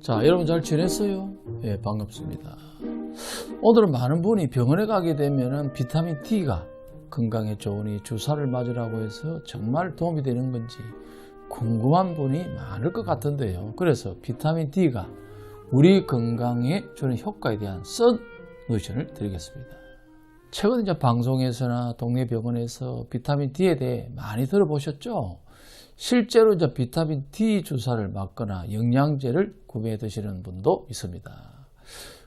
자, 여러분 잘 지냈어요? 예, 반갑습니다. 오늘은 많은 분이 병원에 가게 되면은 비타민 D가 건강에 좋으니 주사를 맞으라고 해서 정말 도움이 되는 건지 궁금한 분이 많을 것 같은데요. 그래서 비타민 D가 우리 건강에 주는 효과에 대한 썬 노션을 드리겠습니다. 최근 이제 방송에서나 동네 병원에서 비타민 D에 대해 많이 들어보셨죠? 실제로 이제 비타민 D 주사를 맞거나 영양제를 구매해 드시는 분도 있습니다.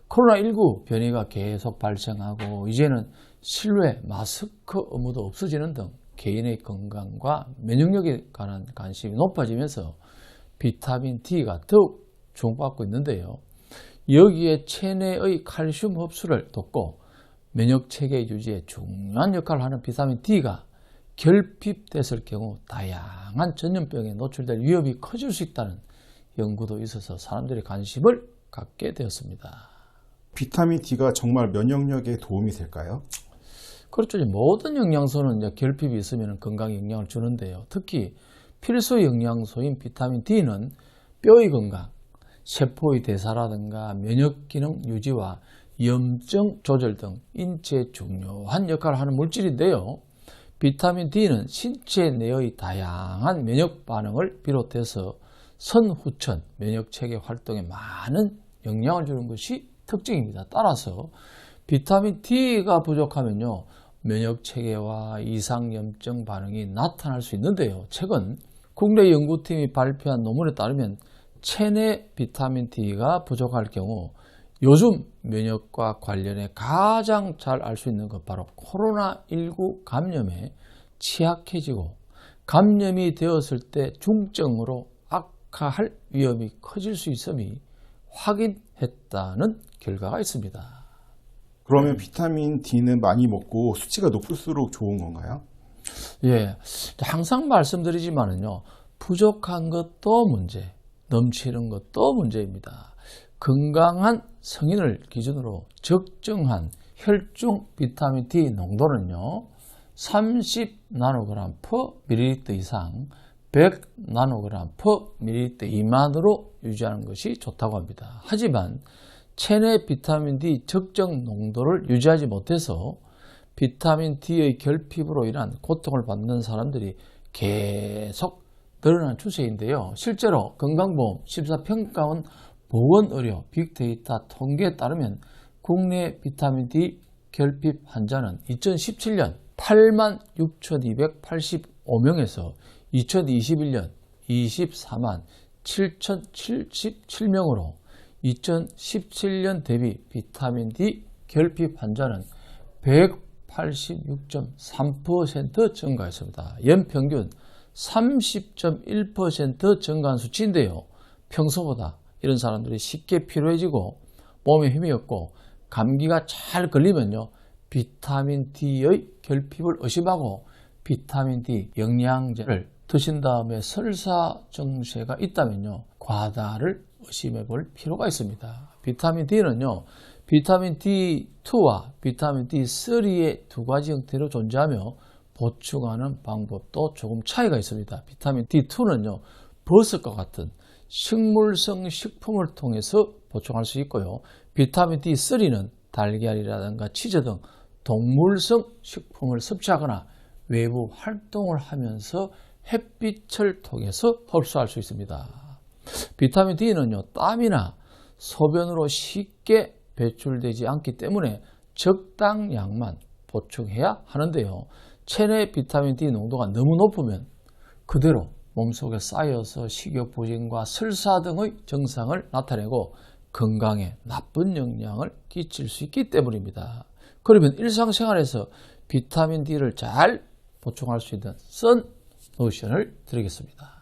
코로나19 변이가 계속 발생하고 이제는 실외 마스크 의무도 없어지는 등 개인의 건강과 면역력에 관한 관심이 높아지면서 비타민 D가 더욱 주목받고 있는데요. 여기에 체내의 칼슘 흡수를 돕고 면역 체계 유지에 중요한 역할을 하는 비타민 D가 결핍됐을 경우 다양한 전염병에 노출될 위험이 커질 수 있다는 연구도 있어서 사람들이 관심을 갖게 되었습니다. 비타민 D가 정말 면역력에 도움이 될까요? 그렇죠. 모든 영양소는 결핍이 있으면 건강에 영향을 주는데요. 특히 필수 영양소인 비타민 D는 뼈의 건강, 세포의 대사라든가 면역 기능 유지와 염증 조절 등 인체에 중요한 역할을 하는 물질인데요. 비타민 D는 신체 내의 다양한 면역 반응을 비롯해서 선후천 면역 체계 활동에 많은 영향을 주는 것이 특징입니다. 따라서 비타민 D가 부족하면요. 면역 체계와 이상 염증 반응이 나타날 수 있는데요. 최근 국내 연구팀이 발표한 논문에 따르면 체내 비타민 D가 부족할 경우 요즘 면역과 관련해 가장 잘 알 수 있는 것 바로 코로나19 감염에 취약해지고 감염이 되었을 때 중증으로 악화할 위험이 커질 수 있음이 확인했다는 결과가 있습니다. 그러면 비타민 D는 많이 먹고 수치가 높을수록 좋은 건가요? 예, 항상 말씀드리지만은요, 부족한 것도 문제, 넘치는 것도 문제입니다. 건강한 성인을 기준으로 적정한 혈중 비타민 D 농도는요, 30 나노그램 per 밀리리터 이상, 100 나노그램 per 밀리리터 미만으로 유지하는 것이 좋다고 합니다. 하지만 체내 비타민 D 적정 농도를 유지하지 못해서 비타민 D의 결핍으로 인한 고통을 받는 사람들이 계속 늘어난 추세인데요. 실제로 건강보험 심사평가원 보건의료 빅데이터 통계에 따르면 국내 비타민 D 결핍 환자는 2017년 8만 6,285명에서 2021년 24만 7,077명으로 2017년 대비 비타민 D 결핍 환자는 186.3% 증가했습니다. 연평균 30.1% 증가한 수치인데요. 평소보다 이런 사람들이 쉽게 피로해지고 몸에 힘이 없고 감기가 잘 걸리면요. 비타민 D의 결핍을 의심하고 비타민 D 영양제를 드신 다음에 설사 증세가 있다면요. 과다를 의심해 볼 필요가 있습니다. 비타민 D는요. 비타민 D2와 비타민 D3의 두 가지 형태로 존재하며 보충하는 방법도 조금 차이가 있습니다. 비타민 D2는요. 버섯과 같은 식물성 식품을 통해서 보충할 수 있고요. 비타민 D3는 달걀이라든가 치즈 등 동물성 식품을 섭취하거나 외부 활동을 하면서 햇빛을 통해서 흡수할 수 있습니다. 비타민 D는요, 땀이나 소변으로 쉽게 배출되지 않기 때문에 적당량만 보충해야 하는데요. 체내 비타민 D 농도가 너무 높으면 그대로 몸속에 쌓여서 식욕 부진과 설사 등의 증상을 나타내고 건강에 나쁜 영향을 끼칠 수 있기 때문입니다. 그러면 일상생활에서 비타민 D를 잘 보충할 수 있는 선 노션을 드리겠습니다.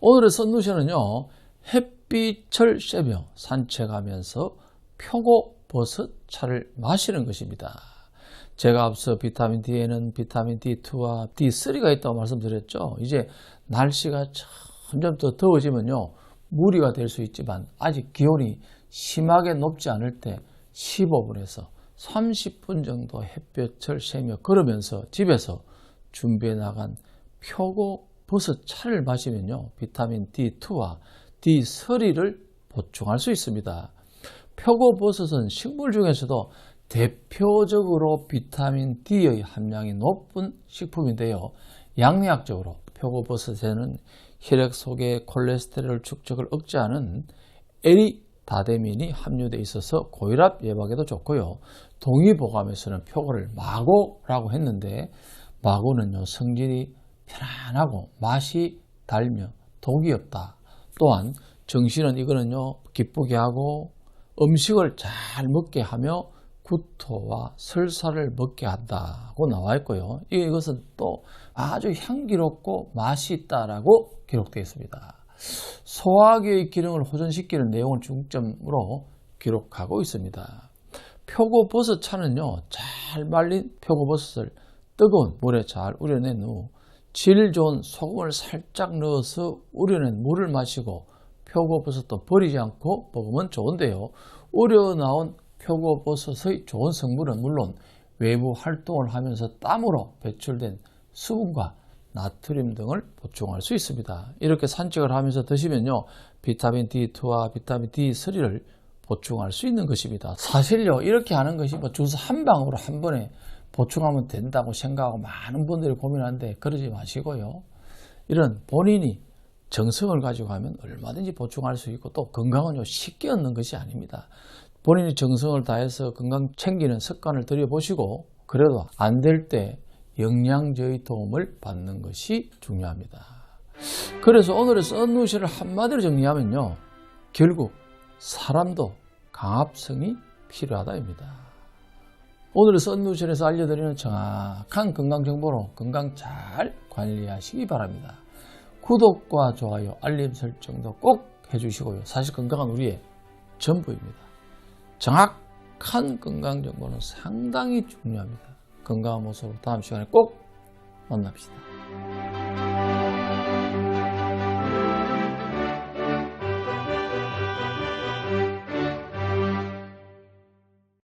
오늘의 선노션은요, 햇빛을 쐬며 산책하면서 표고버섯 차를 마시는 것입니다. 제가 앞서 비타민 D에는 비타민 D2와 D3가 있다고 말씀드렸죠. 이제 날씨가 점점 더 더워지면요, 무리가 될 수 있지만 아직 기온이 심하게 높지 않을 때 15분에서 30분 정도 햇볕을 쐬며 걸으면서 집에서 준비해 나간 표고 버섯 차를 마시면요. 비타민 D2와 D3를 보충할 수 있습니다. 표고버섯은 식물 중에서도 대표적으로 비타민 D의 함량이 높은 식품인데요. 양리학적으로 표고버섯에는 혈액 속의 콜레스테롤 축적을 억제하는 에리다데민이 함유되어 있어서 고혈압 예방에도 좋고요. 동의보감에서는 표고를 마고라고 했는데 마고는요 성질이 편안하고 맛이 달며 독이 없다. 또한 정신은 이거는요 기쁘게 하고 음식을 잘 먹게 하며 구토와 설사를 먹게 한다고 나와 있고요. 이것은 또 아주 향기롭고 맛이 있다라고 기록되어 있습니다. 소화기의 기능을 호전시키는 내용을 중점으로 기록하고 있습니다. 표고버섯 차는요, 잘 말린 표고버섯을 뜨거운 물에 잘 우려낸 후 질 좋은 소금을 살짝 넣어서 우려낸 물을 마시고 표고버섯도 버리지 않고 먹으면 좋은데요. 우려 나온 표고버섯의 좋은 성분은 물론 외부 활동을 하면서 땀으로 배출된 수분과 나트륨 등을 보충할 수 있습니다. 이렇게 산책을 하면서 드시면요. 비타민 D2와 비타민 D3를 보충할 수 있는 것입니다. 사실요, 이렇게 하는 것이 뭐 주스 한 방으로 한 번에 보충하면 된다고 생각하고 많은 분들이 고민하는데 그러지 마시고요. 이런 본인이 정성을 가지고 하면 얼마든지 보충할 수 있고 또 건강은요, 쉽게 얻는 것이 아닙니다. 본인이 정성을 다해서 건강 챙기는 습관을 들여보시고 그래도 안 될 때 영양제의 도움을 받는 것이 중요합니다. 그래서 오늘의 썬누시를 한마디로 정리하면요. 결국 사람도 강압성이 필요하다입니다. 오늘의 썬누션에서 알려드리는 정확한 건강 정보로 건강 잘 관리하시기 바랍니다. 구독과 좋아요, 알림 설정도 꼭 해주시고요. 사실 건강은 우리의 전부입니다. 정확한 건강 정보는 상당히 중요합니다. 건강한 모습으로 다음 시간에 꼭 만납시다.